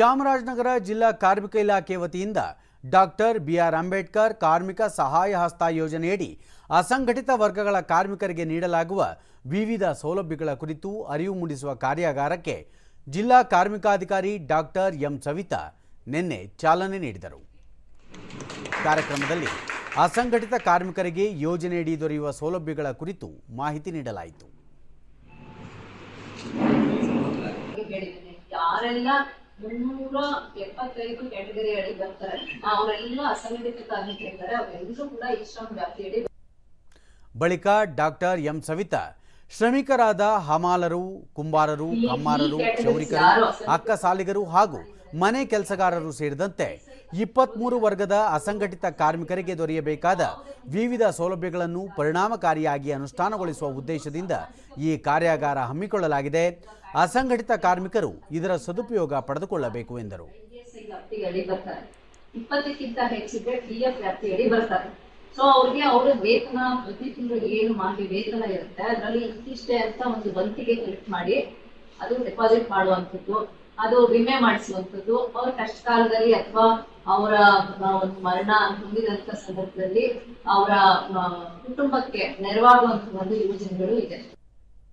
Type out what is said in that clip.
ಚಾಮರಾಜನಗರ ಜಿಲ್ಲಾ ಕಾರ್ಮಿಕ ಇಲಾಖೆ ವತಿಯಿಂದ ಡಾಕ್ಟರ್ ಬಿಆರ್ ಅಂಬೇಡ್ಕರ್ ಕಾರ್ಮಿಕ ಸಹಾಯ ಹಸ್ತ ಯೋಜನೆಯಡಿ ಅಸಂಘಟಿತ ವರ್ಗಗಳ ಕಾರ್ಮಿಕರಿಗೆ ನೀಡಲಾಗುವ ವಿವಿಧ ಸೌಲಭ್ಯಗಳ ಕುರಿತು ಅರಿವು ಮೂಡಿಸುವ ಕಾರ್ಯಾಗಾರಕ್ಕೆ ಜಿಲ್ಲಾ ಕಾರ್ಮಿಕಾಧಿಕಾರಿ ಡಾಕ್ಟರ್ ಎಂ ಸವಿತಾ ನಿನ್ನೆ ಚಾಲನೆ ನೀಡಿದರು. ಕಾರ್ಯಕ್ರಮದಲ್ಲಿ ಅಸಂಘಟಿತ ಕಾರ್ಮಿಕರಿಗೆ ಯೋಜನೆಯಡಿ ದೊರೆಯುವ ಸೌಲಭ್ಯಗಳ ಕುರಿತು ಮಾಹಿತಿ ನೀಡಲಾಯಿತು. ಮುನ್ನೂರ ಎಪ್ಪತ್ತೈದು ಕ್ಯಾಟಗರಿ ಅಡಿ ಬರ್ತಾರೆ ಅವರೆಲ್ಲ ಅಸಂಘಟಿತ ಕಾರ್ಮಿಕರಿದ್ದಾರೆ ಅವರೆಲ್ಲರೂ ಕೂಡ ಈ ಶ್ರಮ್ ವ್ಯಾಪ್ತಿಯಡಿ ಬಳಿಕ ಡಾಕ್ಟರ್ ಎಂ ಸವಿತಾ ಶ್ರಮಿಕರಾದ ಹಮಾಲರು ಕುಂಬಾರರು ಕಮ್ಮಾರರು ಕ್ಷೌರಿಕರು ಅಕ್ಕಸಾಲಿಗರು ಹಾಗೂ ಮನೆ ಕೆಲಸಗಾರರು ಸೇರಿದಂತೆ ಇಪ್ಪತ್ಮೂರು ವರ್ಗದ ಅಸಂಘಟಿತ ಕಾರ್ಮಿಕರಿಗೆ ದೊರೆಯಬೇಕಾದ ವಿವಿಧ ಸೌಲಭ್ಯಗಳನ್ನು ಪರಿಣಾಮಕಾರಿಯಾಗಿ ಅನುಷ್ಠಾನಗೊಳಿಸುವ ಉದ್ದೇಶದಿಂದ ಈ ಕಾರ್ಯಾಗಾರ ಹಮ್ಮಿಕೊಳ್ಳಲಾಗಿದೆ. ಅಸಂಘಟಿತ ಕಾರ್ಮಿಕರು ಇದರ ಸದುಪಯೋಗ ಪಡೆದುಕೊಳ್ಳಬೇಕು ಎಂದರು. ಇಪ್ಪತ್ತಕ್ಕಿಂತ ಹೆಚ್ಚಿದ್ರೆ ಪಿ ಎಫ್ ವ್ಯಾಪ್ತಿಯಡಿ ಬರ್ತಾರೆ. ಸೊ ಅವ್ರಿಗೆ ಅವ್ರ ವೇತನ ಪ್ರತಿ ತಿಂಗಳು ಏನು ಮಾಡಿ ವೇತನ ಇರುತ್ತೆ. ಅದರಲ್ಲಿ ಇಷ್ಟಿಷ್ಟೇ ಅಂತ ಒಂದು ಬಂತಿಗೆ ಕಲೆಕ್ಟ್ ಮಾಡಿ ಅದು ಡೆಪಾಸಿಟ್ ಮಾಡುವಂಥದ್ದು. ಅದು ವಿಮೆ ಮಾಡಿಸುವಂತದ್ದು ಅವ್ರ ಕಷ್ಟ ಕಾಲದಲ್ಲಿ ಅಥವಾ ಅವರ ಒಂದು ಮರಣ ಹೊಂದಿದಂತ ಸಂದರ್ಭದಲ್ಲಿ ಅವರ ಕುಟುಂಬಕ್ಕೆ ನೆರವಾಗುವಂತ ಒಂದು ಯೋಜನೆಗಳು ಇದೆ.